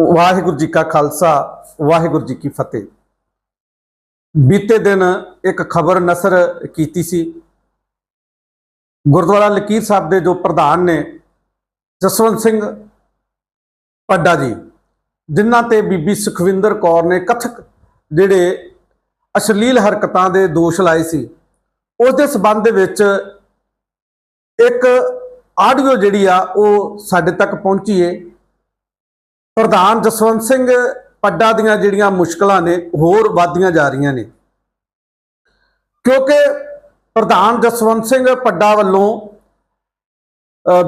ਵਾਹਿਗੁਰੂ ਜੀ ਕਾ ਖਾਲਸਾ, ਵਾਹਿਗੁਰੂ ਜੀ ਕੀ ਫਤਿਹ। ਬੀਤੇ ਦਿਨ ਇੱਕ ਖਬਰ ਨਸਰ ਕੀਤੀ ਸੀ। ਗੁਰਦੁਆਰਾ ਲਕੀਰ ਸਾਹਿਬ ਦੇ ਜੋ ਪ੍ਰਧਾਨ ਨੇ, ਜਸਵੰਤ ਸਿੰਘ ਪੱਡਾ ਜੀ, ਜਿਨ੍ਹਾਂ ਤੇ ਬੀਬੀ ਸੁਖਵਿੰਦਰ ਕੌਰ ਨੇ ਕਥਕ ਜਿਹੜੇ ਅਸ਼ਲੀਲ ਹਰਕਤਾਂ ਦੇ ਦੋਸ਼ ਲਾਏ ਸੀ ਉਸ ਦੇ ਸਬੰਧ ਦੇ ਵਿੱਚ ਇੱਕ ਆਡੀਓ ਜਿਹੜੀ ਆ, ਉਹ ਸਾਡੇ ਤੱਕ ਪਹੁੰਚੀ ਏ। ਪ੍ਰਧਾਨ ਜਸਵੰਤ ਸਿੰਘ ਪੱਡਾ ਦੀਆਂ ਜਿਹੜੀਆਂ ਮੁਸ਼ਕਲਾਂ ਨੇ, ਹੋਰ ਵਧਦੀਆਂ ਜਾ ਰਹੀਆਂ ਨੇ। ਕਿਉਂਕਿ ਪ੍ਰਧਾਨ ਜਸਵੰਤ ਸਿੰਘ ਪੱਡਾ ਵੱਲੋਂ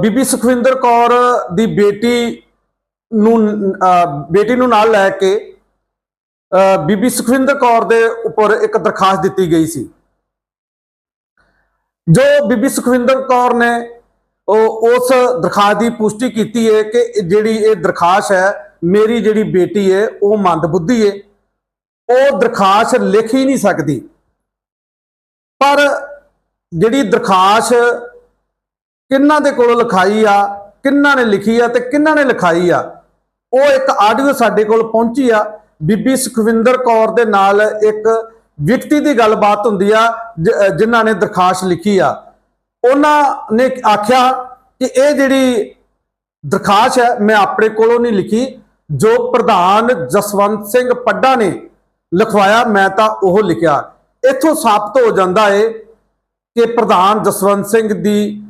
ਬੀਬੀ ਸੁਖਵਿੰਦਰ ਕੌਰ ਦੀ ਬੇਟੀ ਨੂੰ ਬੇਟੀ ਨੂੰ ਨਾਲ ਲੈ ਕੇ ਬੀਬੀ ਸੁਖਵਿੰਦਰ ਕੌਰ ਦੇ ਉੱਪਰ ਇੱਕ ਦਰਖਾਸਤ ਦਿੱਤੀ ਗਈ ਸੀ। ਜੋ ਬੀਬੀ ਸੁਖਵਿੰਦਰ ਕੌਰ ਨੇ ਉਹ ਉਸ ਦਰਖਾਸਤ ਦੀ ਪੁਸ਼ਟੀ ਕੀਤੀ ਹੈ ਕਿ ਜਿਹੜੀ ਇਹ ਦਰਖਾਸਤ ਹੈ, ਮੇਰੀ ਜਿਹੜੀ ਬੇਟੀ ਹੈ, ਉਹ ਮੰਦਬੁੱਧੀ ਹੈ। ਉਹ ਦਰਖਾਸਤ ਲਿਖ ਹੀ ਨਹੀਂ ਸਕਦੀ। ਪਰ ਜਿਹੜੀ ਦਰਖਾਸਤ ਕਿੰਨਾਂ ਦੇ ਕੋਲੋਂ ਲਿਖਾਈ ਆ, ਕਿੰਨਾਂ ਨੇ ਲਿਖੀ ਆ ਤੇ ਕਿੰਨਾਂ ਨੇ ਲਿਖਾਈ ਆ, ਉਹ ਇੱਕ ਆਡੀਓ ਸਾਡੇ ਕੋਲ ਪਹੁੰਚੀ ਆ। ਬੀਬੀ ਸੁਖਵਿੰਦਰ ਕੌਰ ਦੇ ਨਾਲ ਇੱਕ ਵਿਅਕਤੀ ਦੀ ਗੱਲਬਾਤ ਹੁੰਦੀ ਆ, ਜ- ਜਿਨ੍ਹਾਂ ਨੇ ਦਰਖਾਸਤ ਲਿਖੀ ਆ। ਉਹਨਾਂ ਨੇ ਆਖਿਆ ਕਿ ਇਹ ਜਿਹੜੀ ਦਰਖਾਸਤ ਹੈ, ਮੈਂ ਆਪਣੇ ਕੋਲੋਂ ਨਹੀਂ ਲਿਖੀ, ਜੋ ਪ੍ਰਧਾਨ ਜਸਵੰਤ ਸਿੰਘ ਪੱਡਾ ਨੇ ਲਿਖਵਾਇਆ, ਮੈਂ ਤਾਂ ਉਹ ਲਿਖਿਆ। ਇੱਥੋਂ ਸਾਬਤ ਹੋ ਜਾਂਦਾ ਏ ਕਿ ਪ੍ਰਧਾਨ ਜਸਵੰਤ ਸਿੰਘ ਦੀ,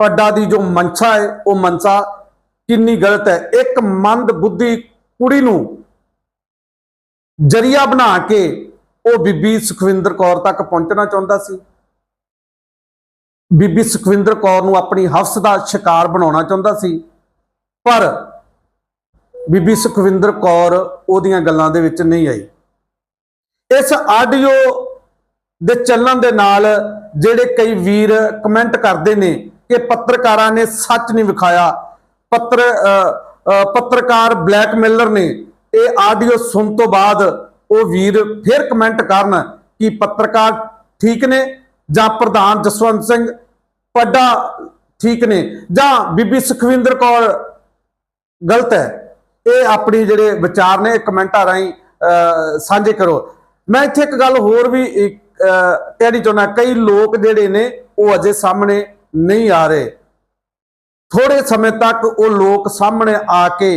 ਪੱਡਾ ਦੀ ਜੋ ਮਨਸ਼ਾ ਹੈ ਉਹ ਮਨਸ਼ਾ ਕਿੰਨੀ ਗਲਤ ਹੈ। ਇੱਕ ਮੰਦ ਬੁੱਧੀ ਕੁੜੀ ਨੂੰ ਜਰੀਆ ਬਣਾ ਕੇ ਉਹ ਬੀਬੀ ਸੁਖਵਿੰਦਰ ਕੌਰ ਤੱਕ ਪਹੁੰਚਣਾ ਚਾਹੁੰਦਾ ਸੀ। ਬੀਬੀ ਸੁਖਵਿੰਦਰ ਕੌਰ ਨੂੰ ਆਪਣੀ ਹਵਸ ਦਾ ਸ਼ਿਕਾਰ ਬਣਾਉਣਾ ਚਾਹੁੰਦਾ ਸੀ, ਪਰ ਬੀਬੀ ਸੁਖਵਿੰਦਰ ਕੌਰ ਉਹਦੀਆਂ ਗੱਲਾਂ ਦੇ ਵਿੱਚ ਨਹੀਂ ਆਈ। ਇਸ ਆਡੀਓ ਦੇ ਚੱਲਣ ਦੇ ਨਾਲ ਜਿਹੜੇ ਕਈ ਵੀਰ ਕਮੈਂਟ ਕਰਦੇ ਨੇ ਕਿ ਪੱਤਰਕਾਰਾਂ ਨੇ ਸੱਚ ਨਹੀਂ ਵਿਖਾਇਆ, ਪੱਤਰ ਪੱਤਰਕਾਰ ਬਲੈਕਮੇਲਰ ਨੇ ਇਹ ਆਡੀਓ ਸੁਣ ਤੋਂ ਬਾਅਦ ਉਹ ਵੀਰ ਫਿਰ ਕਮੈਂਟ ਕਰਨ ਕਿ ਪੱਤਰਕਾਰ ਠੀਕ ਨੇ ਜਾਂ ਪ੍ਰਧਾਨ ਜਸਵੰਤ ਸਿੰਘ ਪੱਡਾ ਠੀਕ ਨੇ। ਜਾਂ ਬੀਬੀ ਸੁਖਵਿੰਦਰ ਕੌਰ ਗਲਤ ਹੈ। ਇਹ ਆਪਣੀ ਜਿਹੜੇ ਵਿਚਾਰ ਨੇ ਕਮੈਂਟਾਂ ਰਾਹੀਂ ਅਹ, ਸਾਂਝੇ ਕਰੋ। ਮੈਂ ਇੱਥੇ ਇੱਕ ਗੱਲ ਹੋਰ ਵੀ ਅਹ, ਕਹਿਣੀ ਚਾਹੁੰਦਾ ਕਈ ਲੋਕ ਜਿਹੜੇ ਨੇ ਉਹ ਅਜੇ ਸਾਹਮਣੇ ਨਹੀਂ ਆ ਰਹੇ। ਥੋੜੇ ਸਮੇਂ ਤੱਕ ਉਹ ਲੋਕ ਸਾਹਮਣੇ ਆ ਕੇ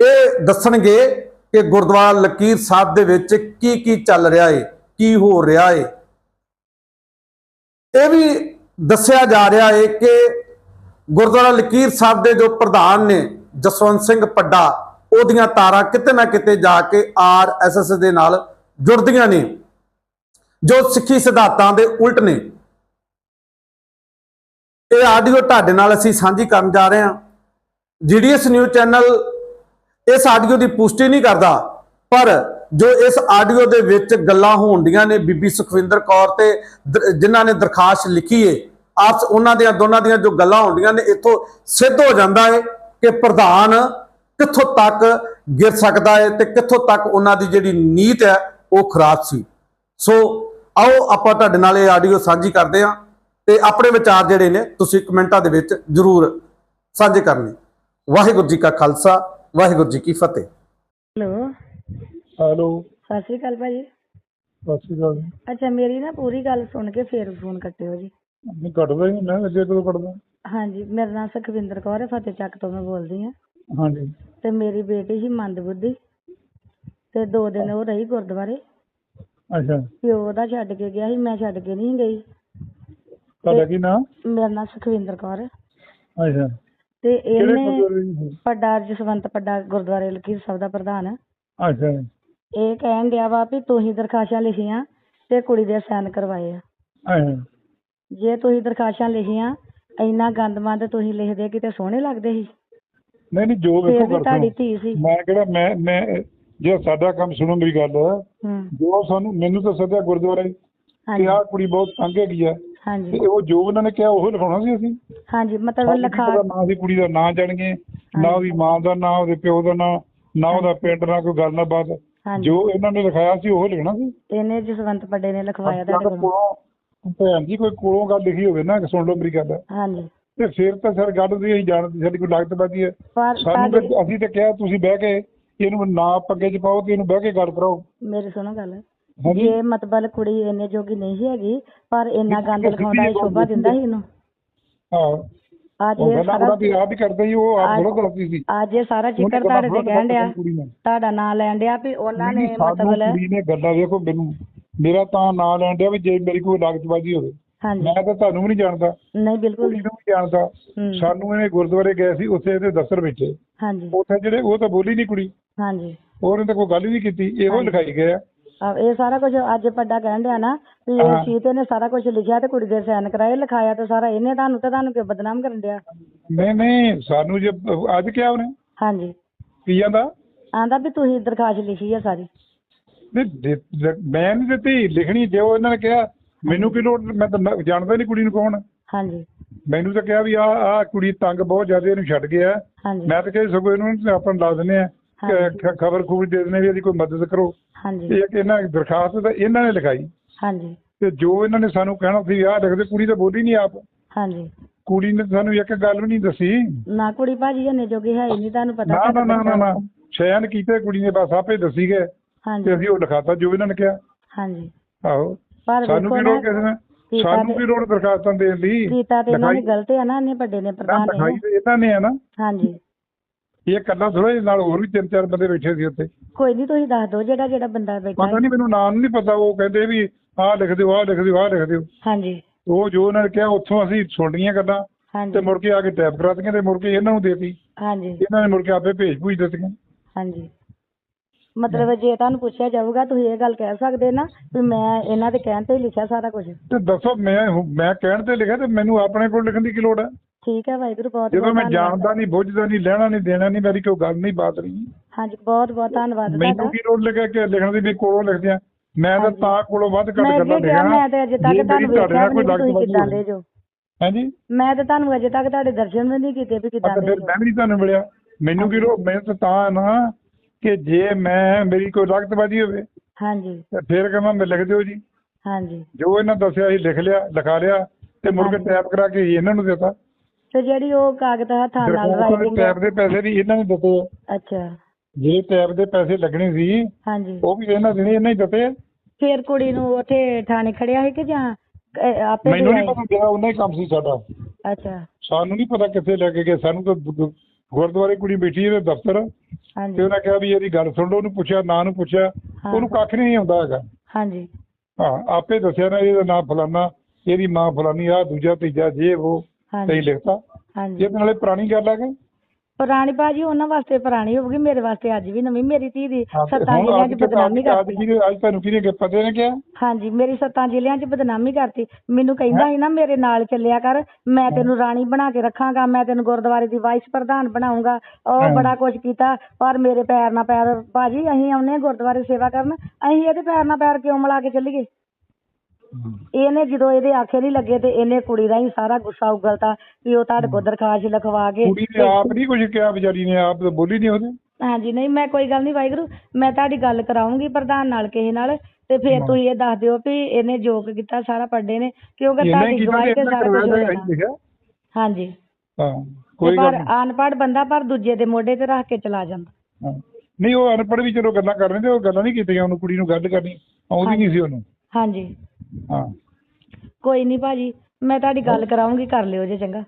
ਇਹ ਦੱਸਣਗੇ ਕਿ ਗੁਰਦੁਆਰਾ ਲਕੀਰ ਸਾਹਿਬ ਦੇ ਵਿੱਚ ਕੀ ਕੀ ਚੱਲ ਰਿਹਾ ਏ ਕੀ ਹੋ ਰਿਹਾ ਏ। ਇਹ ਵੀ ਦੱਸਿਆ ਜਾ ਰਿਹਾ ਹੈ ਕਿ ਗੁਰਦੁਆਰਾ ਲਕੀਰ ਸਾਹਿਬ ਦੇ ਜੋ ਪ੍ਰਧਾਨ ਨੇ, ਜਸਵੰਤ ਸਿੰਘ ਪੱਡਾ ਉਹਦੀਆਂ ਤਾਰਾਂ ਕਿਤੇ ਨਾ ਕਿਤੇ ਜਾ ਕੇ ਆਰ ਐਸ ਆਰਐਸਐਸ ਦੇ ਨਾਲ ਜੁੜਦੀਆਂ ਨੇ। ਜੋ ਸਿੱਖੀ ਸਿਧਾਂਤਾਂ ਦੇ ਉਲਟ ਨੇ। ਇਹ ਆਡੀਓ ਤੁਹਾਡੇ ਨਾਲ ਅਸੀਂ ਸਾਂਝੀ ਕਰਨ ਜਾ ਰਹੇ ਹਾਂ। ਜੀਡੀਐਸ ਨਿਊਜ਼ ਚੈਨਲ ਇਸ ਆਡੀਓ ਦੀ ਪੁਸ਼ਟੀ ਨਹੀਂ ਕਰਦਾ, ਪਰ ਜੋ ਇਸ ਆਡੀਓ ਦੇ ਵਿੱਚ ਗੱਲਾਂ ਹੋਣ ਦੀਆਂ ਨੇ ਬੀਬੀ ਸੁਖਵਿੰਦਰ ਕੌਰ ਤੇ ਦ- ਜਿਨ੍ਹਾਂ ਨੇ ਦਰਖਾਸਤ ਲਿਖੀ ਏ ਆਪਸ ਉਹਨਾਂ ਦੀਆਂ ਦੋਨਾਂ ਦੀਆਂ ਜੋ ਗੱਲਾਂ ਹੁੰਦੀਆਂ ਨੇ ਇੱਥੋਂ ਸਿੱਧ ਹੋ ਜਾਂਦਾ ਹੈ ਕਿ ਪ੍ਰਧਾਨ ਕਿੱਥੋਂ ਤੱਕ ਗਿਰ ਸਕਦਾ ਹੈ ਤੇ ਕਿੱਥੋਂ ਤੱਕ ਉਹਨਾਂ ਦੀ ਜਿਹੜੀ ਨੀਤ ਹੈ ਉਹ ਖਰਾਬ ਸੀ। ਸੋ ਆਓ ਆਪਾਂ ਤੁਹਾਡੇ ਨਾਲ ਇਹ ਆਡੀਓ ਸਾਂਝੀ ਕਰਦੇ ਹਾਂ ਤੇ ਆਪਣੇ ਵਿਚਾਰ ਜਿਹੜੇ ਨੇ ਤੁਸੀਂ ਕਮੈਂਟਾਂ ਦੇ ਵਿੱਚ ਜਰੂਰ ਸਾਂਝੇ ਕਰਨੇ। ਵਾਹਿਗੁਰੂ ਜੀ ਕਾ ਖਾਲਸਾ ਵਾਹਿਗੁਰੂ ਜੀ ਕੀ ਫਤਿਹ। ਹੈਲੋ। ਹੈਲੋ। ਸਤਿ ਸ਼੍ਰੀ ਅਕਾਲ ਭਾਜੀ। ਸਤਿ ਸ਼੍ਰੀ ਅਕਾਲ। ਅੱਛਾ ਮੇਰੀ ਨਾ ਪੂਰੀ ਗੱਲ ਸੁਣ ਕੇ ਫੇਰ ਫੋਨ ਕੱਟਿਓ ਜੀ। ਨਹੀਂ ਕੱਟਦਾ ਹੀ ਮੈਂ ਅੱਗੇ ਕਦੋਂ ਕੱਟਦਾ ਹਾਂਜੀ ਮੇਰਾ ਨਾਮ ਸੁਖਵਿੰਦਰ ਕੌਰ ਹੈ ਫਤਿਹ ਚੱਕ ਤੋਂ ਮੈਂ ਬੋਲਦੀ ਹਾਂ। ਹਾਂਜੀ। ਤੇ ਮੇਰੀ ਬੇਟੀ ਸੀ ਮੰਦਬੁੱਧੀ ਤੇ ਦੋ ਦਿਨ ਉਹ ਰਹੀ ਗੁਰਦੁਆਰੇ। ਅੱਛਾ। ਪਿਓ ਉਹਦਾ ਛੱਡ ਕੇ ਗਿਆ ਸੀ ਮੈਂ ਛੱਡ ਕੇ ਨਹੀਂ ਗਈ। ਤੁਹਾਡਾ ਕੀ ਨਾਮ? ਮੇਰਾ ਨਾਮ ਸੁਖਵਿੰਦਰ ਕੌਰ ਹੈ। ਅੱਛਾ। ਤੇ ਇਹਨੇ ਗੁਰਦੁਆਰੇ? ਪੱਡਾ ਜਸਵੰਤ ਪੱਡਾ ਗੁਰਦੁਆਰੇ ਲਕੀਰ ਸਾਹਿਬ ਦਾ ਪ੍ਰਧਾਨ ਹੈ। ਅੱਛਾ। ਇਹ ਕਹਿਣ ਡਿਆ ਵਾ ਵੀ ਤੁਸੀਂ ਦਰਖਾਸ਼ਾਂ ਲਿਖੀਆਂ ਤੇ ਕੁੜੀ ਦੇ ਸਾਈਨ ਕਰਵਾਏ ਆ। ਅੱਛਾ। ਜੇ ਤੁਸੀਂ ਦਰਖਾਸ਼ਾਂ ਲਿਖੀਆਂ ਇੰਨਾ ਗੰਦਮੰਦ ਤੁਸੀਂ ਲਿਖਦੇ ਕਿਤੇ ਸੋਹਣੇ ਲੱਗਦੇ ਸੀ? ਨਹੀਂ ਨਹੀਂ ਜੋ ਫੇਰ ਵੇਖੋ ਵੀ ਕਰ ਤੁਹਾਡੀ ਧੀ ਸੀ। ਮੈਂ ਕਿਹੜਾ ਮੈਂ ਮੈਂ ਜੇ ਸਾਡਾ ਕੰਮ ਸੁਣੋ ਮੇਰੀ ਗੱਲ। ਜੋ ਸਾਨੂੰ ਮੈਨੂੰ ਤਾਂ ਸੱਦਿਆ ਗੁਰਦੁਆਰੇ। ਕਿ ਹਾਂਜੀ ਆਹ ਕੁੜੀ ਬਹੁਤ ਤੰਗ ਹੈਗੀ ਆ। ਹਾਂਜੀ। ਉਹ ਜੋ ਉਹਨਾਂ ਨੇ ਕਿਹਾ ਉਹ ਲਿਖਾਉਣਾ ਸੀ ਅਸੀਂ। ਹਾਂਜੀ ਮਤਲਬ ਲਿਖਾ ਪਤਾ ਨਾ ਸੀ ਕੁੜੀ ਦਾ ਨਾਂ ਜਾਣਗੇ ਨਾ ਉਹਦੀ ਮਾਂ ਦਾ ਨਾਂ ਉਹਦੇ ਪਿਓ ਦਾ ਨਾਂ ਨਾ ਉਹਦਾ ਪਿੰਡ ਨਾ ਕੋਈ ਗੱਲ ਨਾ ਬਾਤ। ਹਾਂਜੀ। ਜੋ ਇਹਨਾਂ ਨੇ ਲਿਖਾਇਆ ਸੀ ਉਹ ਲਿਖਣਾ ਸੀ। ਇਹਨੇ ਜਸਵੰਤ ਪੱਡੇ ਨੇ ਲਿਖਵਾਇਆ ਤੁਹਾਡੇ ਕੋਲੋਂ ਭੈਣ ਜੀ ਕੋਈ ਕੋਲੋਂ ਗੱਲ ਲਿਖੀ ਹੋਵੇ ਨਾ ਸੁਣ ਲਓ ਮੇਰੀ ਗੱਲ। ਹਾਂਜੀ। ਤੇ ਫਿਰ ਤਾਂ ਸਰ ਗੱਲ ਦੀ ਅਸੀਂ ਜਾਣਦੇ ਸਾਡੀ ਕੋਈ ਲਾਗਤ ਬਾਕੀ ਹੈ। ਸਾਨੂੰ ਤਾਂ ਅਸੀਂ ਤਾਂ ਕਿਹਾ ਤੁਸੀਂ ਬਹਿ ਕੇ ਇਹਨੂੰ ਨਾ ਪੱਗੇ 'ਚ ਪਾਓ ਤੇ ਇਹਨੂੰ ਬਹਿ ਕੇ ਗੱਲ ਕਰਾਓ। ਮੇਰੀ ਸੁਣੋ ਗੱਲ। ਜੇ ਮਤਲਬ ਕੁੜੀ ਇੰਨੇ ਜੋਗੀ ਨਹੀਂ ਹੈਗੀ ਪਰ ਇੰਨਾ ਗੰਦ ਲਿਖਾਉਂਦਾ ਇਹ ਸ਼ੋਭਾ ਦਿੰਦਾ ਸੀ ਇਹਨੂੰ। ਹਾਂ। ਅੱਜ ਇਹ ਸਾਰਾ ਵੀ ਆਪ ਹੀ ਕਰਦਾ ਉਹ ਆਪ ਥੋੜਾ ਕਰਦੀ ਸੀ। ਅੱਜ ਇਹ ਸਾਰਾ ਜ਼ਿਕਰ ਤੁਹਾਡੇ ਤੇ ਕਹਿਣ ਡਿਆ। ਤੁਹਾਡਾ ਨਾਂ ਲੈਣ ਡਿਆ ਵੀ ਉਹਨਾਂ ਨੇ ਮਤਲਬ ਕੁੜੀ ਨੇ ਗੱਲਾਂ ਵੇਖੋ ਮੈਨੂੰ। ਮੇਰਾ ਤਾਂ ਨਾਂ ਲੈਣ ਡਿਆ ਵੀ ਜੇ ਮੇਰੀ ਕੋਈ ਲਾਗਤਬਾਜ਼ੀ ਹੋਵੇ। ਹਾਂਜੀ। ਮੈਂ ਤਾਂ ਤੁਹਾਨੂੰ ਵੀ ਨਹੀਂ ਜਾਣਦਾ। ਨਹੀਂ ਬਿਲਕੁਲ। ਕੁੜੀ ਨੂੰ ਵੀ ਜਾਣਦਾ। ਹੂੰ। ਸਾਨੂੰ ਇਹਨੇ ਗੁਰਦੁਆਰੇ ਗਏ ਸੀ ਉੱਥੇ ਇਹਦੇ ਦਫ਼ਤਰ ਵਿੱਚ। ਹਾਂਜੀ। ਉੱਥੇ ਜਿਹੜੇ ਉਹ ਤਾਂ ਬੋਲੀ ਨਹੀਂ ਕੁੜੀ। ਹਾਂਜੀ। ਉਹਨੇ ਤਾਂ ਕੋਈ ਗੱਲ ਹੀ ਨਹੀਂ ਕੀਤੀ। ਇਹੋ। ਲਿਖਾਈ ਗਿਆ। ਆਹ ਇਹ ਸਾਰਾ ਕੁਝ ਅੱਜ ਪੱਡਾ ਕਹਿਣ ਡਿਆ ਨਾ ਵੀ ਇਹ ਹਾਂ। ਸ਼ੀਤੇ ਨੇ ਸਾਰਾ ਕੁਝ ਲਿਖਿਆ ਤੇ ਕੁੜੀ ਦੇ ਸਾਈਨ ਕਰਾਏ ਲਿਖਾਇਆ ਤੇ ਸਾਰਾ। ਇਹਨੇ ਤੁਹਾਨੂੰ ਤੇ ਤੁਹਾਨੂੰ ਕਿਉਂ ਬਦਨਾਮ ਕਰਨ ਡਿਆ? ਨਹੀਂ ਨਹੀਂ ਸਾਨੂੰ ਜੇ ਅੱਜ ਕਿਹਾ ਉਹਨੇ? ਹਾਂਜੀ। ਕੀ ਜਾਂਦਾ ਆਂਦਾ ਵੀ ਤੁਸੀਂ ਦਰਖਾਸਤ ਲਿਖੀ ਆ ਸਾਰੀ। ਨਹੀਂ ਦੇ- ਦੇ- ਮੈਂ ਨਹੀਂ ਦਿੱਤੀ ਲਿਖਣੀ ਜੇ ਉਹ ਇਹਨਾਂ ਨੇ ਕਿਹਾ ਮੈਨੂੰ ਕੀ ਲੋੜ ਮੈਂ ਤਾਂ ਜਾਣਦਾ ਨਹੀਂ ਕੁੜੀ ਨੂੰ ਕੌਣ। ਆ। ਹਾਂਜੀ। ਮੈਨੂੰ ਤਾਂ ਕਿਹਾ ਵੀ ਆ ਆ ਕੁੜੀ ਤੰਗ ਬਹੁਤ ਜ਼ਿਆਦਾ ਇਹਨੂੰ ਛੱਡ ਗਿਆ। ਮੈਂ ਤਾਂ ਕਿਹਾ ਸਗੋਂ ਇਹਨੂੰ ਆਪਾਂ ਲਾ ਦਿੰਦੇ ਆ। ਖਬਰ ਖੂਬਰ ਦੇ ਆ ਵੀ ਇਹਦੀ ਕੋਈ ਮਦਦ ਕਰੋ। ਹਾਂਜੀ। ਇਹ ਇਹਨਾਂ ਦਰਖਾਸਤ ਤਾਂ ਇਹਨਾਂ ਨੇ ਲਿਖਾਈ। ਹਾਂਜੀ। ਤੇ ਜੋ ਇਹਨਾਂ ਨੇ ਸਾਨੂੰ ਕਹਿਣਾ ਸੀ ਆਹ ਲਿਖਦੇ ਕੁੜੀ ਤਾਂ ਬੋਲੀ ਨਹੀਂ ਆਪ। ਹਾਂਜੀ। ਕੁੜੀ ਨੇ ਸਾਨੂੰ ਇੱਕ ਗੱਲ ਵੀ ਨਹੀਂ ਦੱਸੀ। ਨਾ ਕੁੜੀ ਭਾਜੀ ਇੰਨੇ ਜੋਗੀ ਹੈ ਨਹੀਂ ਤੁਹਾਨੂੰ ਪਤਾ ਨਾ ਨਾ ਨਾ ਨਾ ਸ਼ੈਨ ਕੀਤੇ ਕੁੜੀ ਨੇ ਬਸ ਆਪੇ ਦੱਸੀ ਗਏ। ਤੇ ਹਾਂਜੀ ਅਸੀਂ ਉਹ ਲਿਖਾਤਾ ਜੋ ਇਹਨਾਂ ਨੇ ਕਿਹਾ। ਹਾਂਜੀ। ਆਹੋ। ਪਰ ਸਾਨੂੰ ਵੇਖੋ ਕੀ ਨਾ ਲੋੜ ਕਿਸੇ ਨੇ? ਕੀਤਾ ਸਾਨੂੰ ਤੇ- ਕੀ ਲੋੜ ਦਰਖਾਸਤਾਂ ਦੇਣ ਦੀ? ਕੀਤਾ ਤੇ ਇਹਨਾਂ ਨੇ ਲਿਖਾਈ- ਗਲਤ ਆ ਨਾ ਇਹਨੇ ਵੱਡੇ ਨੇ ਨਾ ਪ੍ਰਧਾਨ ਲਿਖਾਈ ਨੇ ਤੇ ਇਹਨਾਂ ਨੇ ਆ ਨਾ। ਹਾਂਜੀ। ਇਹ ਇਕੱਲਾ ਥੋੜਾ ਜਿਹਾ ਨਾਲ ਹੋਰ ਵੀ ਤਿੰਨ ਚਾਰ ਬੰਦੇ ਬੈਠੇ ਸੀ ਉੱਥੇ। ਕੋਈ ਨਹੀਂ ਤੁਸੀਂ ਦੱਸ ਦਿਓ ਜਿਹੜਾ ਜਿਹੜਾ ਬੰਦਾ ਬੈਠਾ ਪਤਾ ਨਹੀਂ ਮੈਨੂੰ ਨਾਮ ਨਹੀਂ ਪਤਾ ਉਹ ਕਹਿੰਦੇ ਵੀ ਆਹ ਲਿਖ ਦਿਓ ਆਹ ਲਿਖ ਦਿਓ ਆਹ ਲਿਖ ਦਿਓ। ਹਾਂਜੀ। ਉਹ ਜੋ ਉਹਨਾਂ ਨੇ ਕਿਹਾ ਉੱਥੋਂ ਅਸੀਂ ਸੁਣ ਲਈਆਂ ਗੱਲਾਂ। ਤੇ ਹਾਂਜੀ ਮੁੜ ਕੇ ਆ ਕੇ ਟੈਪ ਕਰਾ ਦਿੱਤੀਆਂ ਤੇ ਮੁੜ ਕੇ ਇਹਨਾਂ ਨੂੰ ਦੇਤੀ। ਹਾਂਜੀ। ਇਹਨਾਂ ਨੇ ਮੁੜ ਕੇ ਆਪੇ ਭੇਜ ਭੂਜ ਦਿੱਤੀਆਂ। ਹਾਂਜੀ। ਮਤਲਬ ਜੇ ਤੁਹਾਨੂੰ ਪੁੱਛਿਆ ਜਾਊਗਾ ਤੁਸੀਂ ਇਹ ਗੱਲ ਕਹਿ ਸਕਦੇ ਨਾ ਵੀ ਮੈਂ ਇਹਨਾਂ ਦੇ ਕਹਿਣ ਤੇ ਹੀ ਲਿਖਿਆ ਸਾਰਾ ਕੁਝ। ਤੇ ਦੱਸੋ ਮੈਂ ਹੁ- ਮੈਂ ਕਹਿਣ ਤੇ ਲਿਖਿਆ ਤੇ ਮੈਨੂੰ ਆਪਣੇ ਕੋਲ ਲਿਖਣ ਦੀ ਕੀ ਲੋੜ ਹੈ? ਠੀਕ ਹੈ ਵਾਹਿਗੁਰੂ ਬਹੁਤ ਜਦੋਂ ਬਹੁਤ ਮੈਂ ਧੰਨਵਾਦ। ਜਾਣਦਾ ਨਹੀਂ ਬੁੱਝਦਾ ਨਹੀਂ ਲੈਣਾ ਨਹੀਂ ਦੇਣਾ ਨਹੀਂ ਮੇਰੀ ਕੋਈ ਗੱਲ ਨਹੀਂ ਬਾਤ ਨਹੀਂ। ਹਾਂਜੀ ਬਹੁਤ ਬਹੁਤ ਧੰਨਵਾਦ ਮੈਨੂੰ ਤੁਹਾਡਾ। ਕੀ ਲੋੜ ਲਿਖਿਆ ਕਿ ਲਿਖਣ ਦੀ ਵੀ ਕੋਲੋਂ ਲਿਖਦੇ ਆ ਮੈਂ ਤਾਂ ਹਾਂਜੀ। ਤਾਂ ਕੋਲੋਂ ਵੱਧ ਘੱਟ ਮੈਂ ਗੱਲਾਂ ਅੱਗੇ ਕਿਹਾ ਲਿਖਾਂ ਮੈਂ ਤੇ ਅਜੇ ਤੱਕ ਤੁਹਾਨੂੰ ਵੇਖਿਆ ਵੀ ਨਹੀਂ ਤੁਸੀਂ ਕਿੱਦਾਂ ਦੇ ਜੋ। ਹਾਂਜੀ? ਮੈਂ ਤੇ ਤੁਹਾਨੂੰ ਅਜੇ ਤੱਕ ਤੁਹਾਡੇ ਦਰਸ਼ਨ ਵੀ ਨਹੀਂ ਕੀਤੇ ਵੀ ਕਿੱਦਾਂ ਦੇ ਫਿਰ ਜੋ। ਮੈਂ ਵੀ ਨਹੀਂ ਤੁਹਾਨੂੰ ਮਿਲਿਆ। ਮੈਨੂੰ ਕੀ ਲੋੜ? ਮੈਂ ਤਾਂ ਤਾਂ ਨਾ ਕਿ ਜੇ ਮੈਂ ਮੇਰੀ ਕੋਈ ਲਗਤਬਾਜੀ ਹੋਵੇ ਹਾਂਜੀ। ਤੇ ਫਿਰ ਕਹਿੰਦਾ ਮੈਂ ਲਿਖ ਦਿਓ ਜੀ। ਹਾਂਜੀ। ਜੋ ਇਹਨਾਂ ਦੱਸਿਆ ਸੀ ਲਿਖ ਲਿਆ ਲਿਖਾ ਲਿਆ ਤੇ ਮੁੜ ਕੇ ਕਰਾ ਕੇ ਇਹਨਾਂ ਨੂੰ ਦਿੱਤਾ। ਤੇ ਜਿਹੜੀ ਉਹ ਕਾਗਜ਼ ਹੱਥਾਂ ਨਾਲ ਰਾਈਟਿੰਗ ਟੈਪ ਦੇ ਪੈਸੇ ਵੀ ਇਹਨਾਂ ਨੇ ਦਿੱਤੇ ਆ। ਅੱਛਾ। ਜੇ ਟੈਪ ਦੇ ਪੈਸੇ ਲੱਗਣੇ ਸੀ ਹਾਂਜੀ। ਉਹ ਵੀ ਇਹਨਾਂ ਦੇਣੇ ਇਹਨਾਂ ਹੀ ਦਿੱਤੇ। ਆ। ਫੇਰ ਕੁੜੀ ਨੂੰ ਉੱਥੇ ਥਾਣੇ ਖੜਿਆ ਸੀ ਕਿ ਜਾਂ ਆਪੇ ਮੈਨੂੰ ਨਹੀਂ ਪਤਾ ਜਿਹੜਾ ਉਹਨਾਂ ਹੀ ਕੰਮ ਸੀ ਸਾਡਾ? ਅੱਛਾ। ਸਾਨੂੰ ਨਹੀਂ ਪਤਾ ਕਿੱਥੇ ਲੈ ਕੇ ਗਏ ਸਾਨੂੰ ਤਾਂ ਗੁਰਦੁਆਰੇ ਕੁੜੀ ਬੈਠੀ ਇਹਦੇ ਦਫ਼ਤਰ ਤੇ ਹਾਂਜੀ। ਉਹਨੇ ਕਿਹਾ ਵੀ ਇਹਦੀ ਗੱਲ ਸੁਣ ਲਓ ਉਹਨੂੰ ਪੁੱਛਿਆ ਨਾਂ ਨੂੰ ਪੁੱਛਿਆ ਹਾਂ। ਉਹਨੂੰ ਕੱਖ ਨਹੀਂ ਆਉਂਦਾ ਹੈਗਾ। ਹਾਂਜੀ। ਹਾਂ ਆਪੇ ਦੱਸਿਆ ਨਾ ਇਹਦਾ ਨਾਂ ਫਲਾਨਾ ਇਹਦੀ ਮਾਂ ਫਲਾਨੀ ਆ ਦੂਜਾ ਤੀਜਾ ਜੇ ਉਹ ਸਹੀ ਹਾਂਜੀ। ਲਿਖਤਾ। ਹਾਂਜੀ। ਇਹ ਤਾਂ ਨਾਲੇ ਪੁਰਾਣੀ ਗੱਲ ਹੈ ਕਿ ਪੁਰਾਣੀ ਭਾਜੀ ਉਹਨਾਂ ਵਾਸਤੇ ਪੁਰਾਣੀ ਹੋਊਗੀ ਮੇਰੇ ਵਾਸਤੇ ਅੱਜ ਵੀ ਨਵੀਂ ਮੇਰੀ ਧੀ ਦੀ ਸੱਤਾਂ ਜ਼ਿਲ੍ਹਿਆਂ 'ਚ ਬਦਨਾਮੀ ਕਰਤੀ। ਕਿਹਨੇ- ਅੱਜ ਤੁਹਾਨੂੰ ਕਿਹਨੇ ਕਿ ਪਤਾ ਨੇ ਕਿਹਾ ਹਾਂਜੀ ਮੇਰੀ ਸੱਤਾਂ ਜ਼ਿਲ੍ਹਿਆਂ 'ਚ ਬਦਨਾਮੀ ਕਰਤੀ। ਮੈਨੂੰ ਕਹਿੰਦਾ ਸੀ ਨਾ ਮੇਰੇ ਨਾਲ ਚੱਲਿਆ ਕਰ ਮੈਂ ਤੈਨੂੰ ਰਾਣੀ ਬਣਾ ਕੇ ਰੱਖਾਂਗਾ ਮੈਂ ਤੈਨੂੰ ਗੁਰਦੁਆਰੇ ਦੀ ਵਾਈਸ ਪ੍ਰਧਾਨ ਬਣਾਉਂਗਾ। ਉਹ। ਬੜਾ ਕੁਝ ਕੀਤਾ ਪਰ ਮੇਰੇ ਪੈਰ ਨਾਲ ਪੈਰ ਭਾਜੀ ਅਸੀਂ ਆਉਨੇ ਗੁਰਦੁਆਰੇ ਸੇਵਾ ਕਰਨ। ਅਸੀਂ ਇਹਦੇ ਪੈਰ ਨਾਲ ਪੈਰ ਕਿਉਂ ਮਿਲਾ ਕੇ ਚੱਲੀਏ? ਇਹਨੇ ਜਦੋਂ ਇਹਦੇ ਆਖੇ ਨਹੀਂ ਲੱਗੇ ਤੇ ਇਹਨੇ ਕੁੜੀ ਦਾ ਹੀ ਸਾਰਾ ਗੁੱਸਾ ਉਗਲਤਾ ਵੀ ਉਹ ਤੁਹਾਡੇ ਕੋਲ ਦਰਖਾਸਤ ਲਿਖਵਾ ਕੇ ਕੁੜੀ ਨੇ ਆਪ ਨਹੀਂ ਕੁਝ ਕਿਹਾ ਵਿਚਾਰੀ ਨੇ ਆਪ ਤਾਂ ਬੋਲੀ ਨਹੀਂ ਉਹਦੇ। ਹਾਂਜੀ ਨਹੀਂ ਮੈਂ ਕੋਈ ਗੱਲ ਨਹੀਂ ਵਾਹਿਗੁਰੂ ਮੈਂ ਤੁਹਾਡੀ ਗੱਲ ਕਰਾਉਂਗੀ ਪ੍ਰਧਾਨ ਨਾਲ ਕਿਸੇ ਨਾਲ ਤੇ ਫਿਰ ਤੁਸੀਂ ਇਹ ਦੱਸ ਦਿਓ ਵੀ ਇਹਨੇ ਜੋਕ ਕੀਤਾ ਸਾਰਾ ਪੜ੍ਹੇ ਨੇ ਕਿਉਂਕਿ ਇਹਨਾਂ ਤੁਹਾਡੀ ਕੀਤਾ ਗਵਾਹੀ ਤੇ ਸਾਰਾ ਕੁਝ ਕਰਵਾਇਆ ਹੋ ਤਾਂ ਜਾਣਾ ਅਸੀਂ ਲਿਖਿਆ। ਹਾਂਜੀ। ਹਾਂ ਤੇ ਕੋਈ ਗੱਲ ਪਰ ਨਹੀਂ ਅਨਪੜ੍ਹ ਬੰਦਾ ਪਰ ਦੂਜੇ ਦੇ ਮੋਢੇ ਤੇ ਰੱਖ ਕੇ ਚਲਾ ਜਾਂਦਾ। ਹਾਂ। ਨਹੀਂ ਉਹ ਅਨਪੜ੍ਹ ਵੀ ਚਲੋ ਗੱਲਾਂ ਕਰ ਰਹੇ ਤੇ ਉਹ ਗੱਲਾਂ ਨਹੀਂ ਕੀਤੀਆਂ ਉਹਨੂੰ ਕੁੜੀ ਨੂੰ ਗੱਲ ਕਰਨੀ ਆਉਂਦੀ ਨਹੀਂ ਸੀ ਉਹਨੂੰ। ਹਾਂਜੀ। ਹਾਂ। ਕੋਈ ਨਹੀਂ ਭਾਜੀ ਮੈਂ ਤੁਹਾਡੀ ਗੱਲ ਕਰਾਉਂਗੀ ਕਰ ਲਿਓ ਜੇ ਚੰਗਾ।